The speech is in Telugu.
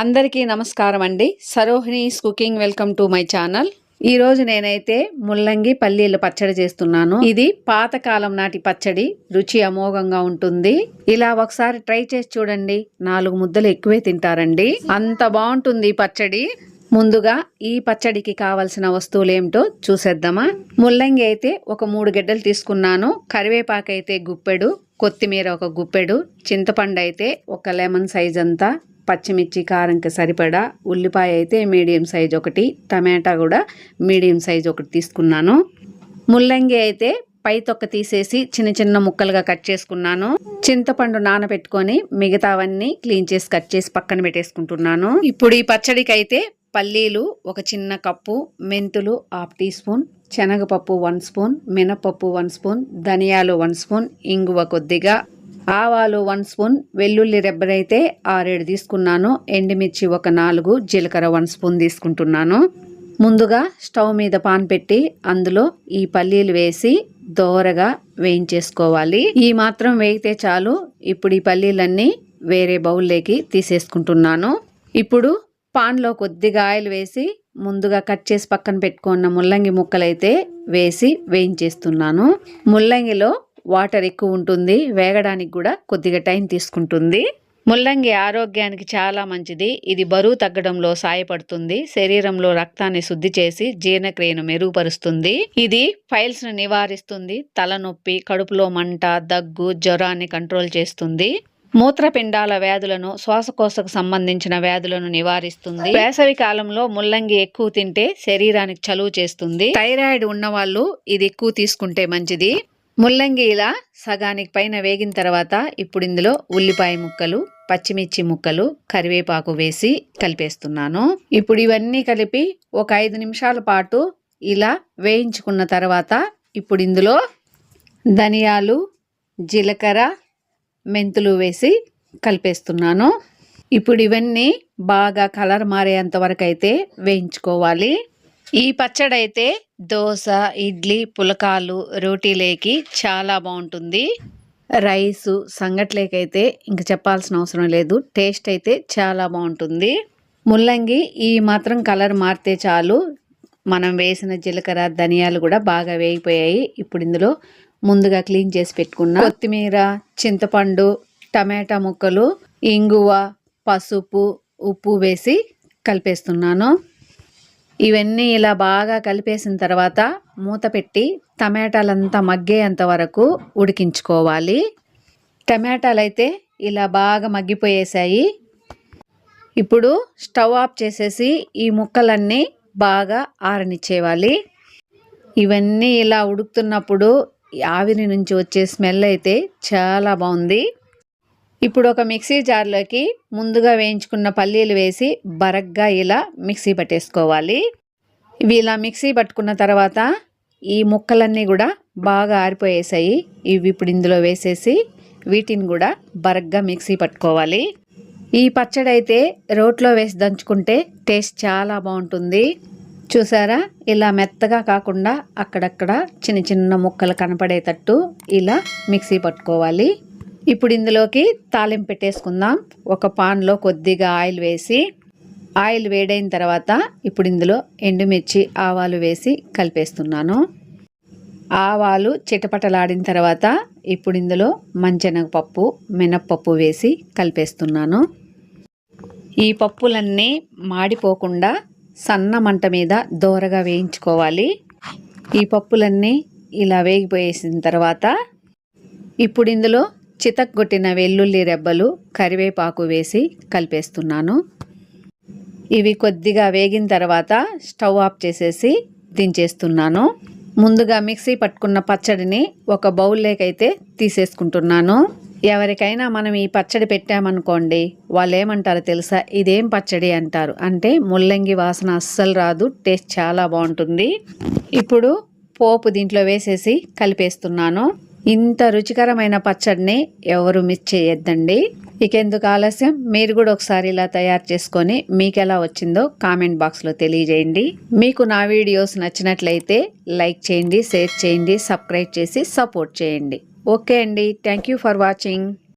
అందరికీ నమస్కారం అండి. Sarohini's cooking welcome to my channel. ఈరోజు నేనైతే ముల్లంగి పల్లీలు పచ్చడి చేస్తున్నాను. ఇది పాతకాలం నాటి పచ్చడి రుచి అమోఘంగా ఉంటుంది. ఇలా ఒకసారి ట్రై చేసి చూడండి. నాలుగు ముద్దలు ఎక్కువే తింటారండి. అంత బాగుంటుంది ఈ పచ్చడి. ముందుగా ఈ పచ్చడికి కావలసిన వస్తువులు ఏమిటో చూసేద్దామా. ముల్లంగి అయితే ఒక మూడు గడ్డలు తీసుకున్నాను. కరివేపాకు అయితే గుప్పెడు కొత్తిమీర ఒక గుప్పెడు చింతపండు అయితే ఒక లెమన్ సైజ్ అంతా పచ్చిమిర్చి కారంకి సరిపడా ఉల్లిపాయ అయితే మీడియం సైజ్ ఒకటి టమాటా కూడా మీడియం సైజ్ ఒకటి తీసుకున్నాను. ముల్లంగి అయితే పై తొక్క తీసేసి చిన్న చిన్న ముక్కలుగా కట్ చేసుకున్నాను. చింతపండు నానబెట్టుకొని మిగతావన్నీ క్లీన్ చేసి కట్ చేసి పక్కన పెట్టేసుకుంటున్నాను. ఇప్పుడు ఈ పచ్చడికి అయితే పల్లీలు ఒక చిన్న కప్పు మెంతులు హాఫ్ టీ స్పూన్ శనగపప్పు వన్ స్పూన్ మినపప్పు వన్ స్పూన్ ధనియాలు వన్ స్పూన్ ఇంగువ కొద్దిగా ఆవాలు వన్ స్పూన్ వెల్లుల్లి రెబ్బరైతే ఆరేడు తీసుకున్నాను. ఎండుమిర్చి ఒక నాలుగు జీలకర్ర వన్ స్పూన్ తీసుకుంటున్నాను. ముందుగా స్టవ్ మీద పాన్ పెట్టి అందులో ఈ పల్లీలు వేసి దోరగా వేయించేసుకోవాలి. ఈ మాత్రం వేయితే చాలు. ఇప్పుడు ఈ పల్లీలన్నీ వేరే బౌల్లోకి తీసేసుకుంటున్నాను. ఇప్పుడు పాన్లో కొద్దిగా ఆయిల్ వేసి ముందుగా కట్ చేసి పక్కన పెట్టుకున్న ముల్లంగి ముక్కలైతే వేసి వేయించేస్తున్నాను. ముల్లంగిలో వాటర్ ఎక్కువ ఉంటుంది వేగడానికి కూడా కొద్దిగా టైం తీసుకుంటుంది. ముల్లంగి ఆరోగ్యానికి చాలా మంచిది. ఇది బరువు తగ్గడంలో సాయపడుతుంది. శరీరంలో రక్తాన్ని శుద్ధి చేసి జీర్ణక్రియను మెరుగుపరుస్తుంది. ఇది ఫైల్స్ను నివారిస్తుంది. తలనొప్పి కడుపులో మంట దగ్గు జ్వరాన్ని కంట్రోల్ చేస్తుంది. మూత్రపిండాల వ్యాధులను శ్వాసకోశకు సంబంధించిన వ్యాధులను నివారిస్తుంది. వేసవి కాలంలో ముల్లంగి ఎక్కువ తింటే శరీరానికి చలువ చేస్తుంది. థైరాయిడ్ ఉన్న వాళ్ళు ఇది ఎక్కువ తీసుకుంటే మంచిది. ముల్లంగి ఇలా సగానికి పైన వేగిన తర్వాత ఇప్పుడు ఇందులో ఉల్లిపాయ ముక్కలు పచ్చిమిర్చి ముక్కలు కరివేపాకు వేసి కలిపేస్తున్నాను. ఇప్పుడు ఇవన్నీ కలిపి ఒక ఐదు నిమిషాల పాటు ఇలా వేయించుకున్న తర్వాత ఇప్పుడు ఇందులో ధనియాలు జీలకర్ర మెంతులు వేసి కలిపేస్తున్నాను. ఇప్పుడు ఇవన్నీ బాగా కలర్ మారేంత వరకు అయితే వేయించుకోవాలి. ఈ పచ్చడి అయితే దోశ ఇడ్లీ పులకాలు రోటీలేకి చాలా బాగుంటుంది. రైసు సంగట్లేకైతే ఇంక చెప్పాల్సిన అవసరం లేదు. టేస్ట్ అయితే చాలా బాగుంటుంది. ముల్లంగి ఈ మాత్రం కలర్ మారితే చాలు. మనం వేసిన జీలకర్ర ధనియాలు కూడా బాగా వేగిపోయాయి. ఇప్పుడు ఇందులో ముందుగా క్లీన్ చేసి పెట్టుకున్న కొత్తిమీర చింతపండు టమాటా ముక్కలు ఇంగువ పసుపు ఉప్పు వేసి కలిపేస్తున్నాను. ఇవన్నీ ఇలా బాగా కలిపేసిన తర్వాత మూత పెట్టి టమాటాలంతా మగ్గేంత వరకు ఉడికించుకోవాలి. టమాటాలు అయితే ఇలా బాగా మగ్గిపోయేసాయి ఇప్పుడు స్టవ్ ఆఫ్ చేసేసి ఈ ముక్కలన్నీ బాగా ఆరనిచ్చేవాలి ఇవన్నీ ఇలా ఉడుకుతున్నప్పుడు ఆవిరి నుంచి వచ్చే స్మెల్ అయితే చాలా బాగుంది. ఇప్పుడు ఒక మిక్సీ జార్లోకి ముందుగా వేయించుకున్న పల్లీలు వేసి బరగ్గా ఇలా మిక్సీ పట్టేసుకోవాలి. ఇవి ఇలా మిక్సీ పట్టుకున్న తర్వాత ఈ ముక్కలన్నీ కూడా బాగా ఆరిపోయేసాయి. ఇవి ఇప్పుడు ఇందులో వేసేసి వీటిని కూడా బరగ్గా మిక్సీ పట్టుకోవాలి. ఈ పచ్చడి అయితే రోట్లో వేసి దంచుకుంటే టేస్ట్ చాలా బాగుంటుంది. చూసారా? ఇలా మెత్తగా కాకుండా అక్కడక్కడ చిన్న చిన్న ముక్కలు కనపడేటట్టు ఇలా మిక్సీ పట్టుకోవాలి. ఇప్పుడు ఇందులోకి తాలింపు పెట్టేసుకుందాం. ఒక పాన్లో కొద్దిగా ఆయిల్ వేసి ఆయిల్ వేడైన తర్వాత ఇప్పుడు ఇందులో ఎండుమిర్చి ఆవాలు వేసి కలిపేస్తున్నాను. ఆవాలు చిటపటలాడిన తర్వాత ఇప్పుడు ఇందులో మంచెనగపప్పు మినప్పప్పు వేసి కలిపేస్తున్నాను. ఈ పప్పులన్నీ మాడిపోకుండా సన్న మంట మీద దోరగా వేయించుకోవాలి. ఈ పప్పులన్నీ ఇలా వేగిపోయేసిన తర్వాత ఇప్పుడు ఇందులో చితక్కొట్టిన వెల్లుల్లి రెబ్బలు కరివేపాకు వేసి కలిపేస్తున్నాను. ఇవి కొద్దిగా వేగిన తర్వాత స్టవ్ ఆఫ్ చేసేసి దించేస్తున్నాను. ముందుగా మిక్సీ పట్టుకున్న పచ్చడిని ఒక బౌల్లోకైతే తీసేసుకుంటున్నాను. ఎవరికైనా మనం ఈ పచ్చడి పెట్టామనుకోండి వాళ్ళు ఏమంటారో తెలుసా? ఇదేం పచ్చడి అంటారు. అంటే ముల్లంగి వాసన అస్సలు రాదు టేస్ట్ చాలా బాగుంటుంది. ఇప్పుడు పోపు దీంట్లో వేసేసి కలిపేస్తున్నాను. ఇంత రుచికరమైన పచ్చడిని ఎవరు మిస్ చేయొద్దండి. ఇకెందుకు ఆలస్యం? మీరు కూడా ఒకసారి ఇలా తయారు చేసుకొని మీకు ఎలా వచ్చిందో కామెంట్ బాక్స్లో తెలియజేయండి. మీకు నా వీడియోస్ నచ్చినట్లయితే లైక్ చేయండి షేర్ చేయండి సబ్స్క్రైబ్ చేసి సపోర్ట్ చేయండి. ఓకే అండి. Thank you for watching.